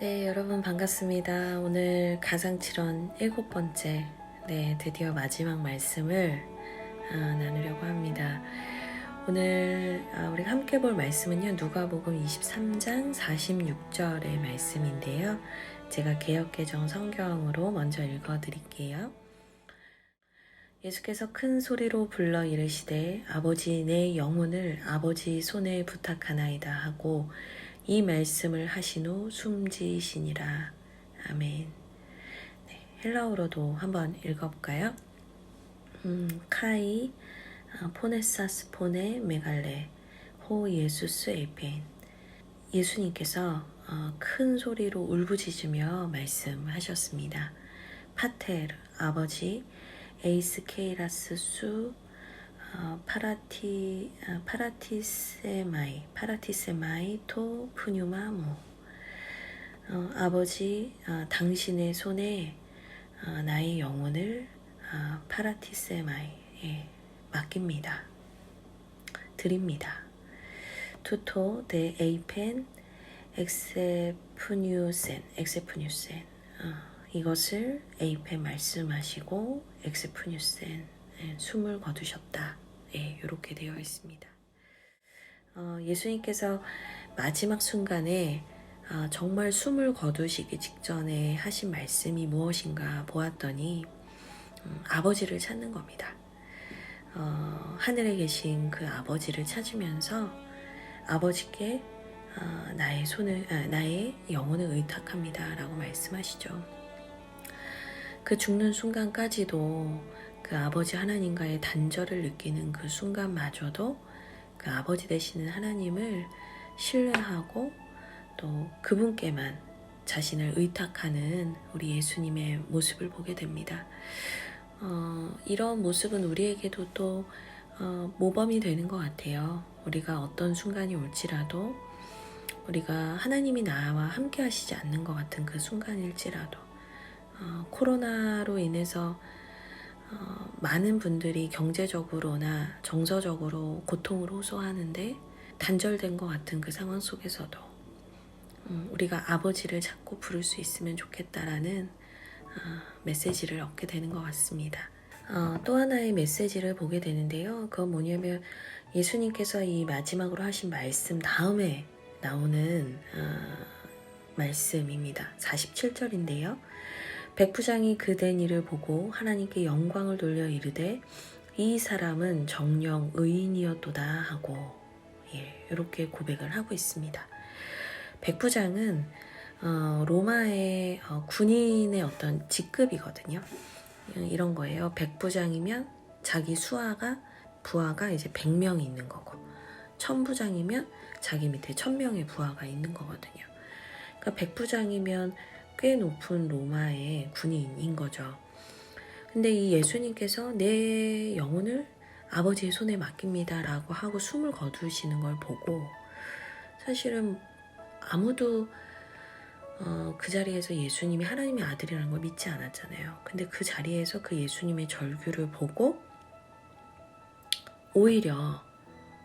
네, 여러분 반갑습니다. 오늘 가상칠언 일곱 번째, 네, 드디어 마지막 말씀을 아, 나누려고 합니다. 오늘 아, 우리가 함께 볼 말씀은요, 누가복음 23장 46절의 말씀인데요. 제가 개혁개정 성경으로 먼저 읽어드릴게요. 예수께서 큰 소리로 불러 이르시되 아버지 내 영혼을 아버지 손에 부탁하나이다 하고 이 말씀을 하신 후 숨지시니라. 아멘. 네, 헬라어로도 한번 읽어볼까요? 음, 카이 아, 포네사스 포네 메갈레 호 예수스 에펜 예수님께서 어, 큰 소리로 울부짖으며 말씀하셨습니다. 파테르 아버지 에이스케이라스 수 어, 파라티 아, 파라티세마이 파라티세마이 토 푸뉴마모 어, 아버지 어, 당신의 손에 어, 나의 영혼을 어, 파라티세마이에 맡깁니다. 드립니다. 투토 데 에이펜 엑세푸뉴센 엑세푸뉴센 어, 이것을 에이펜 말씀하시고 엑세푸뉴센 예, 숨을 거두셨다. 예, 이렇게 되어 있습니다. 어, 예수님께서 마지막 순간에 아, 정말 숨을 거두시기 직전에 하신 말씀이 무엇인가 보았더니 음, 아버지를 찾는 겁니다. 어, 하늘에 계신 그 아버지를 찾으면서 아버지께 아, 나의 손을 아, 나의 영혼을 의탁합니다라고 말씀하시죠. 그 죽는 순간까지도 그 아버지 하나님과의 단절을 느끼는 그 순간마저도 그 아버지 되시는 하나님을 신뢰하고 또 그분께만 자신을 의탁하는 우리 예수님의 모습을 보게 됩니다. 어, 이런 모습은 우리에게도 또 어, 모범이 되는 것 같아요. 우리가 어떤 순간이 올지라도 우리가 하나님이 나와 함께 하시지 않는 것 같은 그 순간일지라도 어, 코로나로 인해서 어, 많은 분들이 경제적으로나 정서적으로 고통을 호소하는데 단절된 것 같은 그 상황 속에서도 음, 우리가 아버지를 찾고 부를 수 있으면 좋겠다라는 어, 메시지를 얻게 되는 것 같습니다. 어, 또 하나의 메시지를 보게 되는데요. 그건 뭐냐면 예수님께서 이 마지막으로 하신 말씀 다음에 나오는 어, 말씀입니다. 47절인데요. 백부장이 그 된 일을 보고 하나님께 영광을 돌려 이르되 이 사람은 정령 의인이었도다 하고 예, 이렇게 고백을 하고 있습니다. 백부장은 어, 로마의 어, 군인의 어떤 직급이거든요. 어, 이런 거예요. 백부장이면 자기 수하가 부하가 이제 100명이 있는 거고 천부장이면 자기 밑에 1000명의 부하가 있는 거거든요. 그러니까 백부장이면 꽤 높은 로마의 군인인 거죠. 근데 이 예수님께서 내 영혼을 아버지의 손에 맡깁니다 라고 하고 숨을 거두시는 걸 보고 사실은 아무도 어, 그 자리에서 예수님이 하나님의 아들이라는 걸 믿지 않았잖아요. 근데 그 자리에서 그 예수님의 절규를 보고 오히려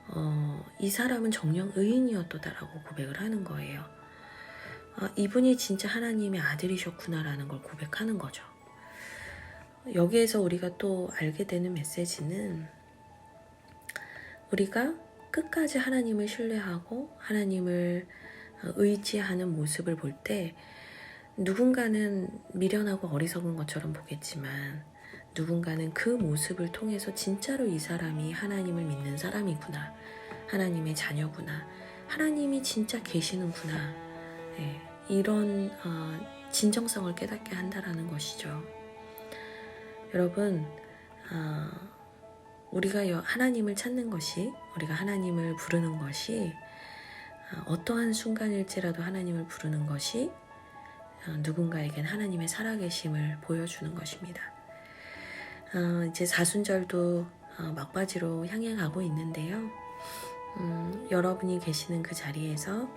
어, 이 사람은 정령 의인이었도다라고 고백을 하는 거예요. 아, 이분이 진짜 하나님의 아들이셨구나라는 걸 고백하는 거죠. 여기에서 우리가 또 알게 되는 메시지는 우리가 끝까지 하나님을 신뢰하고 하나님을 의지하는 모습을 볼 때 누군가는 미련하고 어리석은 것처럼 보겠지만 누군가는 그 모습을 통해서 진짜로 이 사람이 하나님을 믿는 사람이구나. 하나님의 자녀구나. 하나님이 진짜 계시는구나. 예, 이런 어, 진정성을 깨닫게 한다라는 것이죠. 여러분, 어, 우리가 여- 하나님을 찾는 것이, 우리가 하나님을 부르는 것이 어, 어떠한 순간일지라도 하나님을 부르는 것이 어, 누군가에겐 하나님의 살아계심을 보여주는 것입니다. 어, 이제 사순절도 어, 막바지로 향해 가고 있는데요. 음, 여러분이 계시는 그 자리에서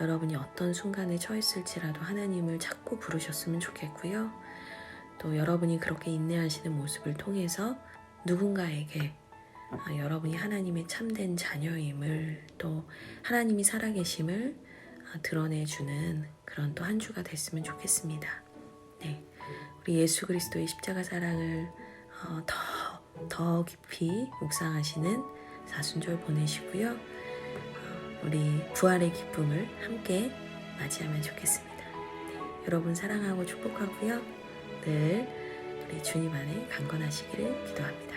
여러분이 어떤 순간에 처했을지라도 하나님을 찾고 부르셨으면 좋겠고요. 또 여러분이 그렇게 인내하시는 모습을 통해서 누군가에게 아, 여러분이 하나님의 참된 자녀임을 또 하나님이 살아계심을 어, 드러내주는 그런 또 한 주가 됐으면 좋겠습니다. 네, 우리 예수 그리스도의 십자가 사랑을 어, 더, 더 깊이 묵상하시는 사순절 보내시고요. 어, 우리 부활의 기쁨을 함께 맞이하면 좋겠습니다. 네, 여러분 사랑하고 축복하고요. 늘 우리 주님 안에 강건하시기를 기도합니다.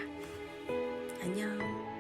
안녕.